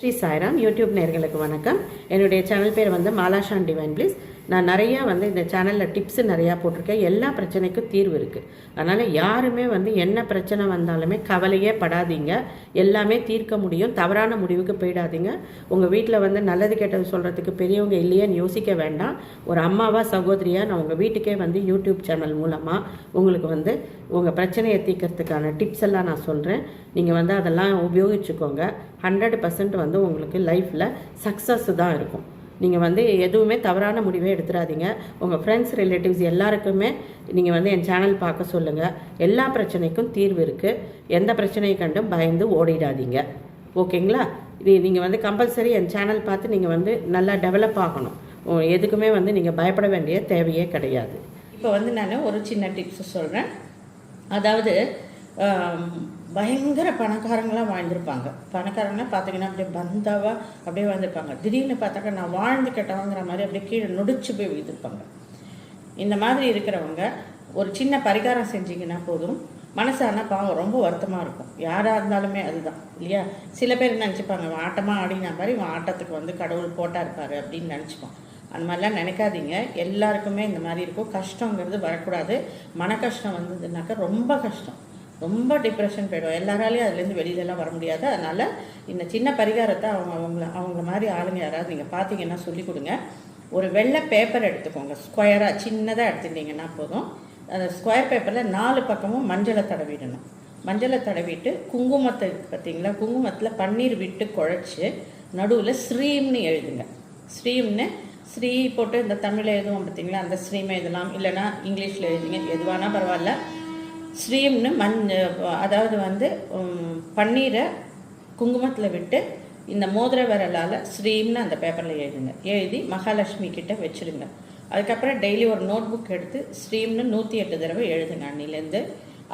Sri Sairam YouTube நேர்களுக்கு வணக்கம். என்னுடைய சேனல் பேர் வந்து மாலாஷான் டிவைன் ப்ளீஸ். நான் நிறையா வந்து இந்த சேனலில் டிப்ஸு நிறையா போட்டிருக்கேன். எல்லா பிரச்சனைக்கும் தீர்வு இருக்குது அதனால் யாருமே வந்து என்ன பிரச்சனை வந்தாலுமே கவலையே படாதீங்க. எல்லாமே தீர்க்க முடியும். தவறான முடிவுக்கு போயிடாதீங்க. உங்கள் வீட்டில் வந்து நல்லது கெட்டது சொல்கிறதுக்கு பெரியவங்க இல்லையேன்னு யோசிக்க வேண்டாம். ஒரு அம்மாவா சகோதரியாக நான் உங்கள் வீட்டுக்கே வந்து யூடியூப் சேனல் மூலமாக உங்களுக்கு வந்து உங்கள் பிரச்சனையை தீர்க்கறதுக்கான டிப்ஸ் எல்லாம் நான் சொல்கிறேன் நீங்கள் வந்து அதெல்லாம் உபயோகிச்சுக்கோங்க. ஹண்ட்ரட் பர்சன்ட் வந்து உங்களுக்கு லைஃப்பில் சக்ஸஸ் தான் இருக்கும். நீங்கள் வந்து எதுவுமே தவறான முடிவே எடுத்துடாதீங்க உங்கள் ஃப்ரெண்ட்ஸ் ரிலேட்டிவ்ஸ் எல்லாருக்குமே நீங்கள் வந்து என் சேனல் பார்க்க சொல்லுங்கள் எல்லா பிரச்சனைக்கும் தீர்வு இருக்குது எந்த பிரச்சனையை கண்டும் பயந்து ஓடிடாதீங்க. ஓகேங்களா? இது நீங்கள் வந்து கம்பல்சரி என் சேனல் பார்த்து நீங்கள் வந்து நல்லா டெவலப் ஆகணும். எதுக்குமே வந்து நீங்கள் பயப்பட வேண்டிய தேவையே கிடையாது. இப்போ வந்து நான் ஒரு சின்ன டிப்ஸ் சொல்கிறேன் அதாவது பயங்கர பணக்காரங்களாம் வாழ்ந்திருப்பாங்க. பணக்காரங்களாம் பார்த்தீங்கன்னா அப்படியே பந்தாவாக அப்படியே வாழ்ந்திருப்பாங்க. திடீர்னு பார்த்தாக்கா நான் வாழ்ந்து கெட்டவங்கிற மாதிரி அப்படியே கீழே நொடிச்சு போய் விழுந்திருப்பாங்க. இந்த மாதிரி இருக்கிறவங்க ஒரு சின்ன பரிகாரம் செஞ்சீங்கன்னா போதும். மனசானா பாவம் ரொம்ப வருத்தமாக இருக்கும். யாராக இருந்தாலுமே அதுதான் இல்லையா? சில பேர் நினச்சிப்பாங்க ஆட்டமாக ஆடின மாதிரி இவன் ஆட்டத்துக்கு வந்து கடவுள் போட்டா இருப்பார் அப்படின்னு நினச்சிப்பான் அந்த மாதிரிலாம் நினைக்காதீங்க. எல்லாருக்குமே இந்த மாதிரி இருக்கும். கஷ்டங்கிறது வரக்கூடாது. மன கஷ்டம் வந்ததுனாக்கா ரொம்ப கஷ்டம். ரொம்ப டிப்ரெஷன் போயிடும். எல்லாராலையும் அதுலேருந்து வெளியிலலாம் வர முடியாது. அதனால் இந்த சின்ன பரிகாரத்தை அவங்க அவங்கள அவங்க மாதிரி ஆளுங்க யாராவது நீங்கள் பார்த்தீங்கன்னா சொல்லி கொடுங்க. ஒரு வெள்ளை பேப்பர் எடுத்துக்கோங்க. ஸ்கொயராக சின்னதாக எடுத்துட்டீங்கன்னா போதும். அந்த ஸ்கொயர் பேப்பரில் நாலு பக்கமும் மஞ்சளை தடவிடணும். மஞ்சளை தடவிட்டு குங்குமத்தை பார்த்தீங்களா குங்குமத்தில் பன்னீர் விட்டு குழச்சி நடுவில் ஸ்ரீம்னு எழுதுங்க. ஸ்ரீம்னு ஸ்ரீ போட்டு இந்த தமிழில் எழுதுவோம் பார்த்தீங்களா அந்த ஸ்ரீமை எழுதலாம். இல்லைன்னா இங்கிலீஷில் எழுதுங்க. எதுவானா பரவாயில்ல. ஸ்ரீம்னு மண் அதாவது வந்து பன்னீரை குங்குமத்தில் விட்டு இந்த மோதிர விரலால் ஸ்ரீம்னு அந்த பேப்பரில் எழுதுங்க. எழுதி மகாலட்சுமி கிட்ட வச்சிருங்க. அதுக்கப்புறம் டெய்லி ஒரு நோட் புக் எடுத்து ஸ்ரீம்னு நூற்றி எட்டு தடவை எழுதுங்க அன்னிலேருந்து.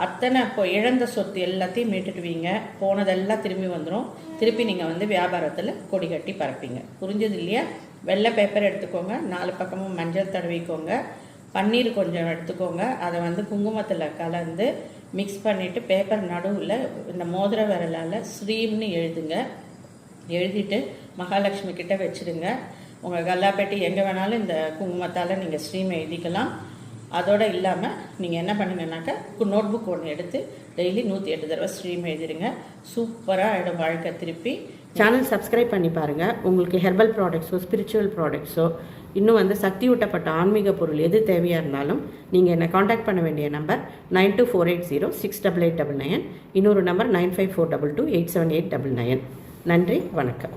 அத்தனை இப்போ இழந்த சொத்து எல்லாத்தையும் மீட்டுடுவீங்க போனதெல்லாம் திரும்பி வந்துடும் திருப்பி நீங்கள் வந்து வியாபாரத்தில் கொடி கட்டி பறப்பீங்க புரிஞ்சது இல்லையா? வெள்ளை பேப்பர் எடுத்துக்கோங்க. நாலு பக்கமும் மஞ்சள் தடவிக்கோங்க. பன்னீர் கொஞ்சம் எடுத்துக்கோங்க. அதை வந்து குங்குமத்தில் கலந்து மிக்ஸ் பண்ணிவிட்டு பேப்பர் நடுவில் இந்த மோதிர விரலால் ஸ்ரீம்னு எழுதுங்க. எழுதிட்டு மகாலட்சுமி கிட்ட வச்சிடுங்க உங்கள் கல்லாப்பேட்டி எங்கே வேணாலும் இந்த குங்குமத்தால் நீங்கள் ஸ்ரீம் எழுதிக்கலாம். அதோடு இல்லாமல் நீங்கள் என்ன பண்ணுங்கன்னாக்கா நோட் புக் ஒன்று எடுத்து டெய்லி நூற்றி எட்டு தடவை ஸ்ட்ரீம் எழுதிடுங்க சூப்பராக ஆகிடும் வாழ்க்கை திருப்பி. சேனல் சப்ஸ்கிரைப் பண்ணி பாருங்கள் உங்களுக்கு ஹெர்பல் ப்ராடக்ட்ஸோ ஸ்பிரிச்சுவல் ப்ராடக்ட்ஸோ இன்னும் வந்து சக்தி ஊட்டப்பட்ட ஆன்மீக பொருள் எது தேவையாக இருந்தாலும் நீங்கள் என்னை காண்டாக்ட் பண்ண வேண்டிய number nine two four eight zero six double eight double nine இன்னொரு number nine five four double two eight seven eight double nine நன்றி வணக்கம்.